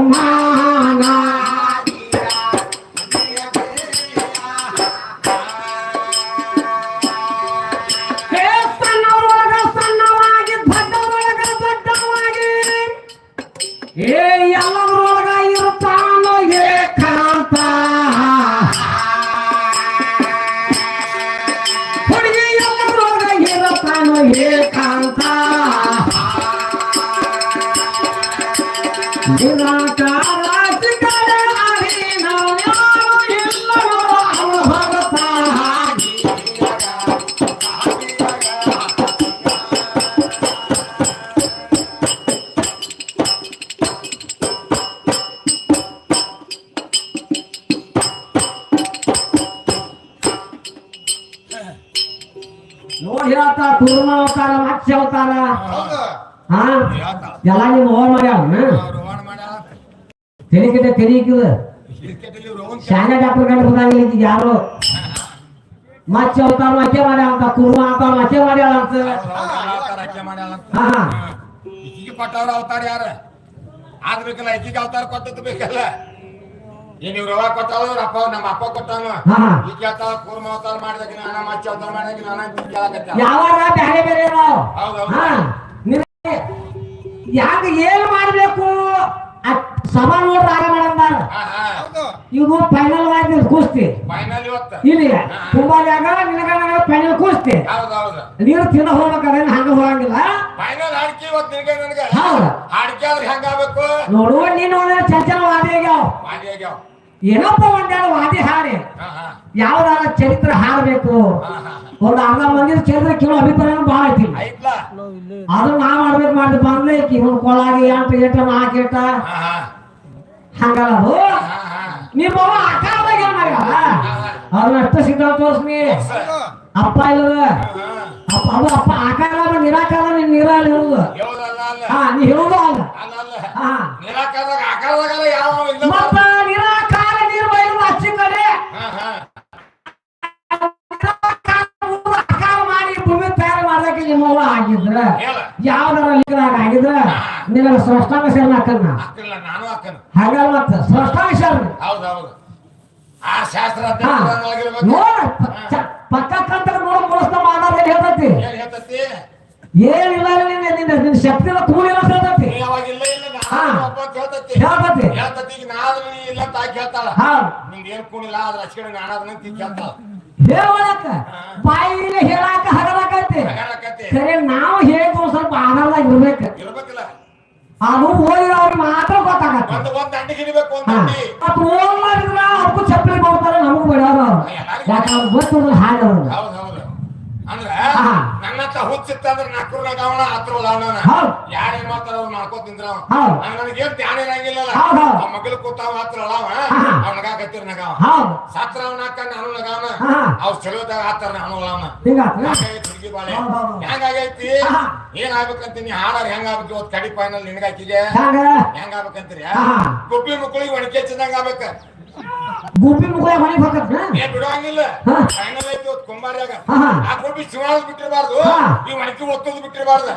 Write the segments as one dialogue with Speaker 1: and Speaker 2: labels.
Speaker 1: Mama. ಹಾ. ಎಲ್ಲ ನಿಮ್ಮ ಮಾಡ್ಯಾವ ತೆಲಿಕಿದ
Speaker 2: ಕ್ರಿಕೆಟಲ್ಲಿ ಇವ್ರು ರವಾನ
Speaker 1: ಶಾಲೆ ಡಾಕ್ಟರ್ ಬಂದಾಗಿಲ್ಲ ಈಗ ಯಾರು? ಮತ್ಸ್ಯ ಅವತಾರ ಮತ್ಸ್ಯ ಮಾಡ್ಯಾವ ಅಂತ ಕೂರ್ಮ ಅವತಾರ ಮತ್ಸ್ಯ ಮಾಡ್ಯಾಳ ಅಂತ.
Speaker 2: ಅವತಾರ.
Speaker 1: ಹಾ.
Speaker 2: ಈಕಿಗೆ ಕೊಟ್ಟವ್ರ ಅವತಾರ ಯಾರ? ಆಗ್ಬೇಕಲ್ಲ ಈಕಿಗೆ ಅವತಾರ ಕೊಟ್ಟದ್ದು ಬೇಕಲ್ಲ. ಏನ್ ಇವ್ರು ರವಾ ಕೊಟ್ಟಾವ ಇವ್ರ ಅಪ್ಪ ನಮ್ಮ ಅಪ್ಪ ಕೊಟ್ಟಾನ.
Speaker 1: ಹಾ
Speaker 2: ಈಗ ಹೇಳ್ತಾಳ ಕೂರ್ಮ ಅವತಾರ ಮಾಡಿದಾಗ ನಾನ ಮಚ್ಚ ಅವತಾರ ಮಾಡಿದಾಗ ನಾನ ಅಂತ ಕೇಳಕತ್ತಾಳ.
Speaker 1: ಯಾವಾಗ ಬೇರೆ. ಹಾ. ಯಾಕ ಏನ್ ಮಾಡ್ಬೇಕು? ಸಭಾ ನೋಡ್ರ ಆಗ ಮಾಡಂದಾರ ಇವು ಫೈನಲ್ ಆಗಿ ಕೂಸ್ತಿ
Speaker 2: ಫೈನಲ್ ಇವತ್ತ.
Speaker 1: ಇಲ್ಲಿ ತುಂಬಾ ಜಾಗ ನಿನಗ ಫೈನಲ್ ಕೂಸ್ತಿ ನೀರು ತಿನ್ನ ಹೋಗ್ಬೇಕಾದ್ರೆ ಹಂಗ ಹೋಗಂಗಿಲ್ಲ.
Speaker 2: ಫೈನಲ್ ಹಾಡ್ಕಿ ಇವತ್ತು ನಿನಗೆ ನನಗೆ.
Speaker 1: ಹೌದು.
Speaker 2: ಹಾಡ್ಕಿ ಆದ್ರೆ ಹೆಂಗಾಗಬೇಕು
Speaker 1: ನೋಡುವ ನೀನು ಚಂಚಲ ವಾದಿ ಆಗ್ಯಾವ. ಏನಪ್ಪ ಒಂದೆರಡು ವಾದಿ
Speaker 2: ಹಾರಿ
Speaker 1: ಯಾವ್ದಾರ ಚರಿತ್ರೆ ಹಾಡಬೇಕು. ಒಂದು ಅರ್ಧ ಮಂದಿ ಕೇಳಿದ್ರೆ ಕೇಳೋ ಅಭಿಪ್ರಾಯ ಬಹಳ ಐತಿ. ಅದು ನಾ ಮಾಡ್ಬೇಕು ಮಾಡಿ ಬಂದ್ರೆ ಇವನ್ ಕೊಳಾಗಿ ಎಂಟು ಏಟ ನಾಲ್ಕು ಏಟ ಹಂಗಲ್ಲ ಅದು ನಿಮ್ಮ ಆಕಾರದಾಗ ಏನ್ ಮಾಡ್ಯಾಳ? ಅದನ್ನ ಅಷ್ಟ ಸಿದ್ಧ ತೋರ್ಸ್ನಿ. ಅಪ್ಪ ಇಲ್ಲದ? ಅಪ್ಪ ಅದು ಅಪ್ಪ ಆಕಾರ ನಿರಾಕಾರ ನೀನ್ ನಿರಾಳ ಹೇಳುದು ಹಾ ನೀ ಹೇಳುದು ಅಲ್ಲ? ಹಾ.
Speaker 2: ನಿರಾಕಾರದಾಗ ಆಕಾರದಾಗಲ್ಲ ಯಾವ
Speaker 1: ಆಗಿದ್ರ? ಯಾವ್ದಾರ ಲಿಂಗದಾಗ ಆಗಿದ್ರ? ನಿನ್ನ ಸ್ರಷ್ಟಾಂಗ ಸೇರ್ನ ಹಾಕಲ್ಲ
Speaker 2: ಹಾಕಿಲ್ಲ ನಾನು ಹಾಕನು
Speaker 1: ಹಾಗಲ್ಲ ಮತ್ತ ಸ್ರಷ್ಟಾಂಗ ಸೇರ್ನ
Speaker 2: ಹೌದು ಹೌದು. ಆ ಶಾಸ್ತ್ರ
Speaker 1: ನೋಡ ಪಕ್ಕ ಕಂತ ನೋಡ ಮುಳಸ್ತ ಮಾತಾಡ ಹೇಳ್ತೈತಿ?
Speaker 2: ಏನ್ ಹೇಳ್ತತಿ?
Speaker 1: ಏನಿಲ್ಲ ನಿನ್ನ ನಿನ್ನ ನಿನ್ನ ಹೇಳ್ತೈತಿ.
Speaker 2: ಇಲ್ಲ ಇಲ್ಲ. ನಾನು ಅಂತ ಹೇಳ್ತತಿ.
Speaker 1: ಹೇಳ್ತೈತಿ.
Speaker 2: ಹೇಳ್ತತಿ ಈಗ ನಾ ನೀ ಇಲ್ಲ ತಾಯಿ
Speaker 1: ಕೇಳ್ತಾಳ
Speaker 2: ನಿಂಗೆ ಏನ್ ಕೂಡಿಲ್ಲ ಅದ್ರ ಹಚ್ಕಡೆ ನಾನು ಅಂತ ಈಕಿ ಹೇಳ್ತಾಳ.
Speaker 1: ಹೇಳಕ ಬಾಯಿಲೆ ಹೇಳಾಕ
Speaker 2: ಹಗಲಕತ್ತೆ
Speaker 1: ಸರಿ ನಾವು ಹೇಳಿದ್ವು ಸ್ವಲ್ಪ ಆಧಾರದಾಗ ಇರ್ಬೇಕು.
Speaker 2: ಇರ್ಬೇಕಲ್ಲ.
Speaker 1: ಅದು ಓದಿದ ಅವ್ರಿಗೆ ಮಾತ್ರ ಗೊತ್ತಾಗತ್ತೆ. ಮತ್ತೆ ಓದ್ ಮಾಡಿದ್ರ ಅವ್ರಿಗೂ ಚಪ್ಪಲಿ ಕೊಡ್ತಾರೆ ನಮಗೂ ಅವ್ರು. ಯಾಕಂದ್ರೆ ಗೊತ್ತಿಲ್ಲ ಹಾಗೆ ಅವ್ರಿಗೆ
Speaker 2: ಹೌದ್ ಹೌದು ಅಂದ್ರ
Speaker 1: ಹಾ.
Speaker 2: ನನ್ನಂತ ಹುಚ್ಚಿತ್ತ ಅಂದ್ರ ನಾಲ್ಕೂರ್ನಾಗ ಅವನ ಹತ್ರ ಅವನ
Speaker 1: ಯಾರು
Speaker 2: ಯಾರೇನ್ ಮಾಡ್ತಾರ ಅವ್ರು ಮಾಡ್ಕೋತ ನಿಂದ್ರ. ನನಗೇನ್ ಧ್ಯಾನ ಇರಂಗಿಲ್ಲಲ್ಲ. ಆ ಮಗಲ್ ಕೂತಾವ ಹತ್ರ ಅವ.
Speaker 1: ಹಾ.
Speaker 2: ಅವ್ ನಗಾಕತ್ತಿರ್ ನಗಾವ. ಸತ್ರ ಅವನ ಹಾಕ ನಾನು ನಗಾವನ. ಅವ್ ಚಲೋದಾಗ ಆತರ ನಾನು ಹೆಂಗಾಗೈತಿ ಹುಡುಗಿ ಬಾಳೆ. ಹೆಂಗಾಗೈತಿ. ಏನ್ ಆಗ್ಬೇಕಂತೀನಿ? ಹಾಡಾರ ಹೆಂಗಾಗ್ಬೇಕು ಇವತ್ತು ಕಡಿ ಫೈನಲ್ ನಿನಗಾಕಿಗೆ
Speaker 1: ಹ್ಯಾಂಗ
Speaker 2: ಹೆಂಗಾಗ್ಬೇಕಂತೀರಿ. ಗುಬ್ಬಿ ಮಕ್ಕಳಿಗೆ ಒಣಕೆ ಚೆಂದಂಗ ಆಗ್ಬೇಕ.
Speaker 1: ಗುಬ್ಬಿ ಮುಖ ಮನೆ ಬೇಕತ್ತ
Speaker 2: ಏ ಬಿಡುವಂಗಿಲ್ಲ
Speaker 1: ಹಾ.
Speaker 2: ಫೈನಲ್ ಐತಿ ಇವತ್ತು ಕುಂಬಾರ್ಯಾಗ. ಆ ಗುಬ್ಬಿ ಶಿವಾಳದ್ ಬಿಟ್ಟಿರಬಾರ್ದು. ಈ ಮಣಕಿ ಒತ್ತೋದು ಬಿಟ್ಟಿರಬಾರ್ದು.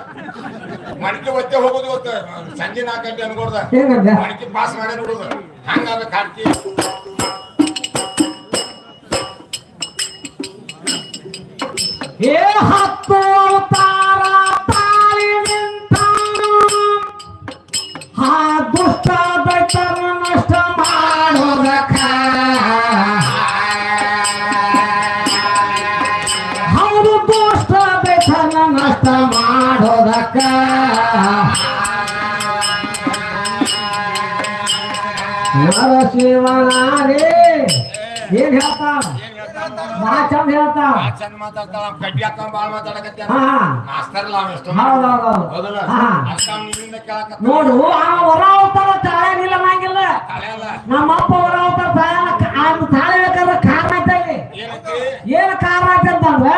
Speaker 2: ಮಣಕಿ ಒತ್ತೆ ಹೋಗೋದು ಇವತ್ತು. ಸಂಜೆ ನಾಲ್ಕು ಗಂಟೆ ಅನ್ಕೊಡ್ದ. ಮಣಕಿ ಪಾಸ್ ಮಾಡಿ ಹಂಗಾಗ್ಬೇಕು ಹಾಡ್ಕಿ
Speaker 1: ಏ ಹತ್ತು ಅವತಾರ ನರಸಿಂಹನಾರೇ ಏನ್ ಹೇಳ್ತಾವ
Speaker 2: ಹೇಳ್ತಾ
Speaker 1: ಬಾ ಚಂದ ಹೇಳ್ತಾವ
Speaker 2: ಚಂದ ಮಾತಾಡ್ತಾಳ ಗಡ್ಡಿ ಹಾಕೊಂಡ್ ಬಾಳ್ ಮಾತಾಡಕತ್ತ. ಮಾಸ್ತರ್ಲ
Speaker 1: ನೋಡು ಆ ಹೊರ ಅವತಾರ ತಾಳೆ
Speaker 2: ತಲೆ ಅಲ್ಲ
Speaker 1: ನಮ್ಮ ಅಪ್ಪ ಹೊರ ತಾಳ ತಾಳೆ ಬೇಕಾದ್ರೆ ಕಾರಣ ಐತೆ ಏನ್ ಕಾರಣ ಐತೆ ಅಂತಂದ್ರೆ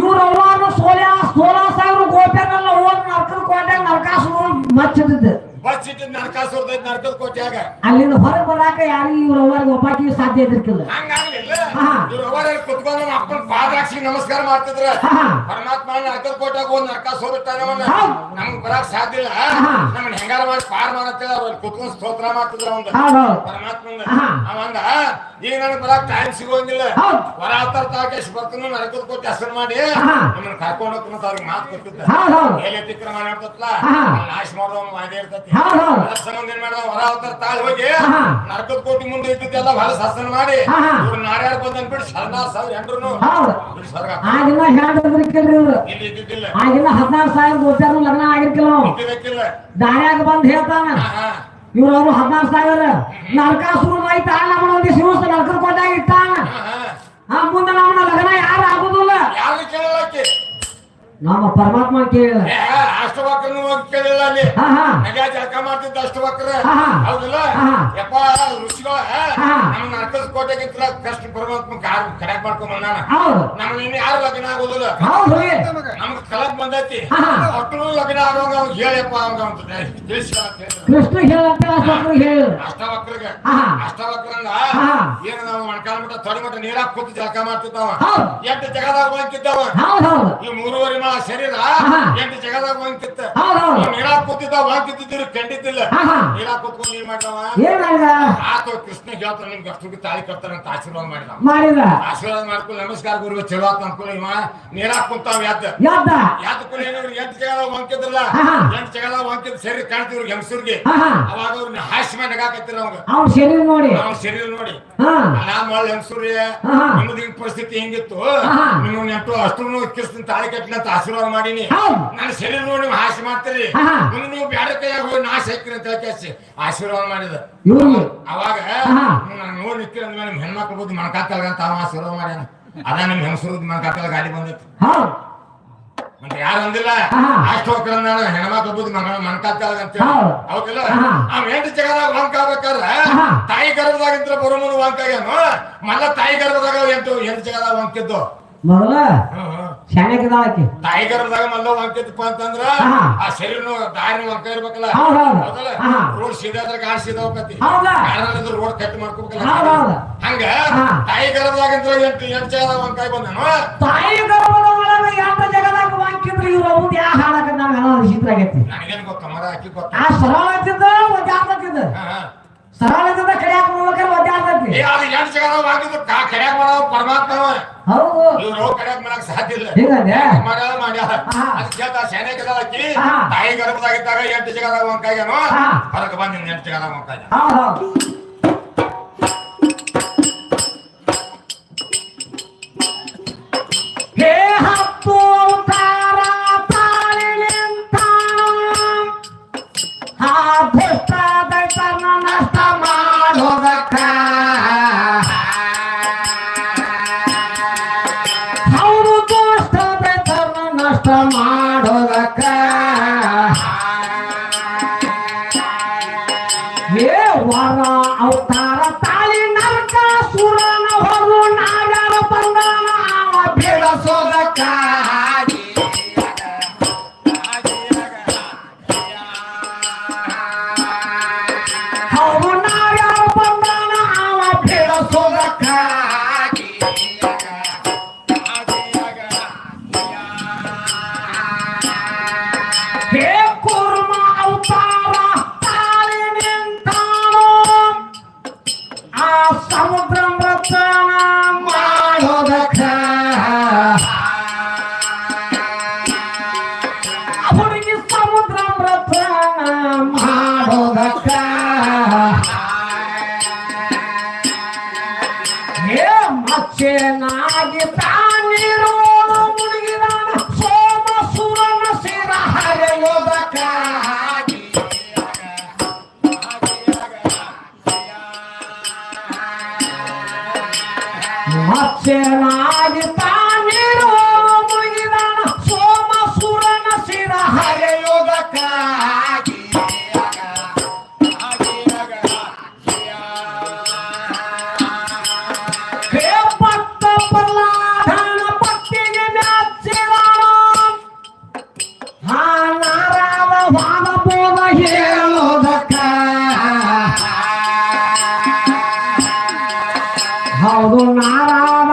Speaker 1: ಇವ್ರ ಅವ್ವಾರು ಸೋಲ್ಯ ಸೋಲ ಸಾವಿರ ಗೋಪ್ಯಾನೆಲ್ಲ ಹೋಗಿ ನರ್ಕದ ಕೋಟೆ ನರ್ಕಾಸು ಮಚ್ಚಿದ್ದು
Speaker 2: ನರಕಾಸುರದ ಬರ್ತೈತಿ ನರ್ಕದ ಕೋಟ್ಯಾಗ
Speaker 1: ಅಲ್ಲಿಂದ ಹೊರಗೆ ಬರಾಕ ಯಾರಿಗೂ ಇವ್ರ ಅವ್ರಿಗೆ ಒಬ್ಬಾಕಿ ಸಾಧ್ಯ ಇದ್ದಿರ್ಕಿಲ್ಲ
Speaker 2: ಹಂಗಾಗ್ಲಿಲ್ಲ. ಇವ್ರು ಅವರಲ್ಲಿ ಕುತ್ಕೊಂಡು ನಮ್ಮ ಅಪ್ಪನ ಪಾದಾಕ್ಷಿ ನಮಸ್ಕಾರ ಮಾಡ್ತಿದ್ರ. ಪರಮಾತ್ಮ ನರ್ಕದ ಕೋಟ್ಯಾಗ ಒಂದ್ ನರ್ಕ ಸೋಬಿಟ್ಟಾನವನ್ನ
Speaker 1: ಹೌದ್.
Speaker 2: ನಮ್ಗ್ ಬರಾಕ್ ಸಾಧ್ಯ ಇಲ್ಲ. ನಮ್ಮನ್ನ ಹೆಂಗಾರ ಮಾಡಿ ಪಾರ್ ಮಾಡತ್ತಿಲ್ಲ ಅವ್ರಲ್ಲಿ ಕುತ್ಕೊಂಡು ಸ್ತೋತ್ರ ಮಾಡ್ತಿದ್ರ ಅವಂದ
Speaker 1: ಪರಮಾತ್ಮ.
Speaker 2: ಅವಂದ ಈಗ ನನಗೆ ಬರಾಕ್ ಟೈಮ್ ಸಿಗೋಂಗಿಲ್ಲ. ಹೊರ ಅವತಾರ ತಾಕೇಶ್ ಬರ್ತನು ನರಕದ ಕೋಟಿ ಹೆಸರು ಮಾಡಿ. ನಮ್ಮನ್ನ ಕರ್ಕೊಂಡು ಹೋಗ್ತಾರ ಅವ್ರಿಗೆ ಮಾತು ಕೊಟ್ಟಿದ್ದ ಎಲ್ಲಿ ಅತಿಕ್ರಮ ಮಾಡ್ತತ್ಲ. ನಾಶ ಮಾಡೋದು ವಾದ್ಯ ಇರ್ತೈತಿ ಮಾಡ್ದ? ಹೊರ ಅವತಾರ ತಾಳಿ ಹೋಗಿ ನರಕದ ಕೋಟಿ ಮುಂದೆ ಇದ್ದಿದ್ದೆಲ್ಲ ಬಹಳ ಶಾಸನ ಮಾಡಿ. ಇವ್ರು ನಾರ್ಯಾರು ಬಂದ್ ಅಂದ್ಬಿಟ್ಟು ಸರ್ದಾರ್ ಸಾವಿರ ಸ್ವರ್ಗ.
Speaker 1: ಆಗಿನ ಹೇಳಿದ್ರಿಕಿಲ್ರಿ ಇವ್ರು.
Speaker 2: ಇಲ್ಲಿ ಇದ್ದಿದ್ದಿಲ್ಲ.
Speaker 1: ಆಗಿನ ಹದಿನಾರು ಸಾವಿರ ಗೊತ್ತಾರು ಲಗ್ನ ಆಗಿರ್ಕಿಲ್ಲ
Speaker 2: ಇದ್ದಿದ್ದಕ್ಕಿಲ್ಲ.
Speaker 1: ದಾರ್ಯಾಗ ಬಂದ್ ಹೇಳ್ತಾನ. ಇವ್ರು ಅವ್ರು ಹದಿನಾರು ಸಾವಿರ. ನರಕಾಸುರ ಐತ ನಮ್ಮ ಒಂದು ಶಿವಸ್ ನರಕದ ಕೊಟ್ಟಾಗ ಇಟ್ಟಾನ. ಆ ಮುಂದೆ ನಮ್ಮ ಲಗ್ನ ಯಾರು ಆಗುದಿಲ್ಲ.
Speaker 2: ಯಾರು ಕೇಳಲಕ್ಕೆ
Speaker 1: ನಮ್ಮ ಪರಮಾತ್ಮ ಕೇಳಿದ
Speaker 2: ಅಷ್ಟವಕ್ರನು ಹೋಗಿ ಕೇಳಿಲ್ಲ ಅಲ್ಲಿ ನಗ ಜಳಕ ಮಾಡ್ತಿದ್ದ ಅಷ್ಟವಕ್ರ.
Speaker 1: ಹಾ, ಹಾ.
Speaker 2: ಹೌದಿಲ್ಲ. ಯಪ್ಪ ಋಷಿಗಳ
Speaker 1: ಹಾ.
Speaker 2: ನಮ್ಮ ಕೋಟೆಗೆ ಕಷ್ಟ ಪರಮಾತ್ಮ ಕಾರ್ ಕರೆಕ್ಟ್ ಮಾಡ್ಕೊಂಡ್ ಬಂದಾನ?
Speaker 1: ಹೌದು.
Speaker 2: ನಮ್ಮ ಇನ್ನು ಯಾರು ಲಗ್ನ ಆಗೋದಿಲ್ಲ? ನಮ್ಗ್ ಕಲಕ್ ಬಂದೈತಿ. ಅಷ್ಟು ಲಗ್ನ ಆಗೋಂಗ ಅವ್ನು ಹೇಳಪ್ಪ ಅವಂಗ ಅಂತ ತಿಳಿಸಿ ಅಷ್ಟವಕ್ರಗ. ಅಷ್ಟವಕ್ರಂಗ. ಏನು ನಾವು ಮಣ್ಕಾಲ ಮಟ್ಟ ತೊಡೆ ಮಟ್ಟ ನೀರಾಗ ಕೂತು ಜಳಕ ಮಾಡ್ತಿದ್ದವ ಎಂಟು ಜಗದಾಗ ಬಂತಿದ್ದವ
Speaker 1: ಹೌದು
Speaker 2: ಈ ಮೂರುವರೆ ಮಾ ಶರೀರ. ಎಂಟು ಜಗದಾಗ ಬಂತಿತ್ತ ನೀರಾಗ ಕೂತಿದ್ದ ಕಂಡಿದ್ದಿಲ್ಲ. ನೀರಾಗ ಕೂತ್ಕೊಂಡು ಏನ್ ಮಾಡ್ದವ? ಆತ ಕೃಷ್ಣ ಹೇಳ್ತಾನ ನಿಮ್ಗೆ ಅಷ್ಟು ತಾಳಿ ಕಟ್ತಾರ ಅಂತ ಆಶೀರ್ವಾದ ಮಾಡಿದ.
Speaker 1: ಮಾಡಿದ.
Speaker 2: ಆಶೀರ್ವಾದ ಮಾಡ್ಕೊಂಡು ನಮಸ್ಕಾರ ಗುರು ಚಲೋ ಆತ ಇವ. ನೀರಾಗ ಕುಂತಾವ ಕುಲಿ ಎಂಟು. ಎಂಟು ಕಾಣ್ತಿವ್ರು ಹೆಂಗಸೂರ್ಗೆ.
Speaker 1: ಹಾ
Speaker 2: ಅವಾಗ ಅವ್ರನ್ನ ಹಾಸ್ಯ ಮಾಡಿ ನಗಾಕತ್ತಿರ ಅವಾಗ.
Speaker 1: ಅವ್ನ ಶರೀರ ನೋಡಿ.
Speaker 2: ಅವ್ರ ಶರೀರ ನೋಡಿ. ನಾನ್ ಒಳ್ಳೆ ಹೆಂಗಸೂರ್ಯ. ನಿಮ್ಮದು ಹಿಂಗ್ ಪರಿಸ್ಥಿತಿ ಹೆಂಗಿತ್ತು. ನಿಮ್ಮ ನೆಟ್ಟು ಅಷ್ಟು ಕಿಸ್ತಿನ ತಾಳಿ ಕಟ್ಟಿನ ಅಂತ ಆಶೀರ್ವಾದ ಮಾಡೀನಿ.
Speaker 1: ನಾನು
Speaker 2: ನನ್ನ ಶರೀರ ನೋಡಿ ಹಾಸ್ಯ ಮಾಡ್ತೀರಿ. ನೀವು ಕೈಯಾಗ ಹೋಗಿ ನಾಶ ಹಾಕಿರಿ ಅಂತ ಕೇಸಿ ಆಶೀರ್ವಾದ ಮಾಡಿದ ಅವಾಗ. ನಾನು ನೋಡಿ ನಿಕ್ಕಿರ ಮೇಲೆ ನಿಮ್ ಹೆಣ್ಮಕ್ಳು ಬುದ್ಧಿ ಅಂತ ಅವ ಆಶೀರ್ವಾದ ಮಾಡ್ಯಾನ ಅದ ನಿಮ್ ಹೆಂಗಸರು ಗಾಡಿ ಬಂದಿತ್ತು
Speaker 1: ಹೌದು
Speaker 2: ಮತ್ತೆ ಯಾರು ಅಂದಿಲ್ಲ. ಅಷ್ಟು ಹೋಗ್ತಾರ ಹೆಣ್ಮಕ್ಳು ಬುದ್ಧಿ ಮಗ ಮಣಕಾತಲ್ಗ ಅಂತ
Speaker 1: ಹೌದು.
Speaker 2: ಹೌದಿಲ್ಲ. ಅವ್ ಎಂಟು ಜಗದಾಗ ವಾಂಕ ಆಗ್ಬೇಕಾದ್ರ
Speaker 1: ಹಾ.
Speaker 2: ತಾಯಿ ಗರ್ಭದಾಗಿಂತ್ರ ಬರೋ ಮುಂದೆ ವಾಂಕ ಆಗ್ಯಾನು ಮಲ್ಲ ತಾಯಿ ಗರ್ಭದಾಗ ಎಂಟು ಎಂಟು ಜಗದಾಗ ವಾಂಕಿದ್ದು
Speaker 1: ಮೊದಲ?
Speaker 2: ಅಂತಂದ್ರ. ಆ ಶರೀರನು ದಾರಿ ವಾಂಕ ಇರ್ಬೇಕಲ್ಲ. ರೋಡ್ ಸೀದಾ ಗಾಡಿ ಸೀದಾ ಹೋಗತಿ? Road cut ಮಾಡ್ಕೋಬೇಕಲ್ಲ. ಹಂಗ. ತಾಯಿ ಗರ್ಭದಾಗಿಂತ್ರ ಎಂಟು ಎಂಟು ಜಗದಾಗ ವಾಂಕಾಯಿ ಬಂದನು
Speaker 1: ತಾಯಿ ಗರ್ಭದ ಒಳಗ ಎಂಟ ಜಗದಾಗ ವಾಕ್ಯದ್ರು ಇವ್ರ ಅವ್ದು ಯಾ ಹಾಡಕ ನಾವ್ ಎಲ್ಲ ವಿಚಿತ್ರ ಆಗೈತಿ?
Speaker 2: ನನಗೇನ್ ಗೊತ್ತ? ಮರ ಗೊತ್ತ?
Speaker 1: ಆ ಸರಳ ಇದ್ದಿದ್ದ ಒದ್ದಾಡ್ತಕ್ಕಿದ್ದ
Speaker 2: ಹಾ, ಹಾ.
Speaker 1: ಸರಳ ಇದ್ದಿದ್ದ ಕಡಿಯಾಕ ಹೋಗ್ಬೇಕಾರೆ ಒದ್ದಾಡ್ತೈತಿ
Speaker 2: ಏ ಅದು ಎಂಟು ಜಗದಾಗ ವಾಂಕಿದ್ದು ಕಾ ಕಡ್ಯಾಕ್ ಮಾಡೋ ಪರಮಾತ್ಮ
Speaker 1: ಹೌದು.
Speaker 2: ಇವ್ರು ಕಡ್ಯಾಕ್ ಮಾಡಕ್ ಸಾಧ್ಯ ಇಲ್ಲ.
Speaker 1: ಹಿಂಗಂದೆ
Speaker 2: ಮಾಡ್ಯಾಳ ಮಾಡ್ಯಾಳ. ಅದಕ್ಕೆ ಕೇಳ್ತಾ ಕದಾಕಿ
Speaker 1: ಹಾ.
Speaker 2: ತಾಯಿ ಗರ್ಭದಾಗಿದ್ದಾಗ ಎಂಟು ಜಗದಾಗ ವಾಂಕಾಯ್ಯಾನು
Speaker 1: ಹಾ.
Speaker 2: ಹೊರಗೆ ಬಂದ ಎಂಟು ಜಗದಾಗ ವಾಂಕಾಯ್ಯ
Speaker 1: ಮಾಡೋದಕ್ಕ ಏ ವರ ಅವತಾರ ತಾಳಿ ನರಕ ಸುರನ ಹೊರು ನಾಗರ ಅವ ಬಿಡಿಸೋದಕ್ಕ ಅವರು Achei nada ವಾದ ಪೋದ ಹೇಳೋದಕ್ಕ ಹೌದು ನಾರಾಯಣ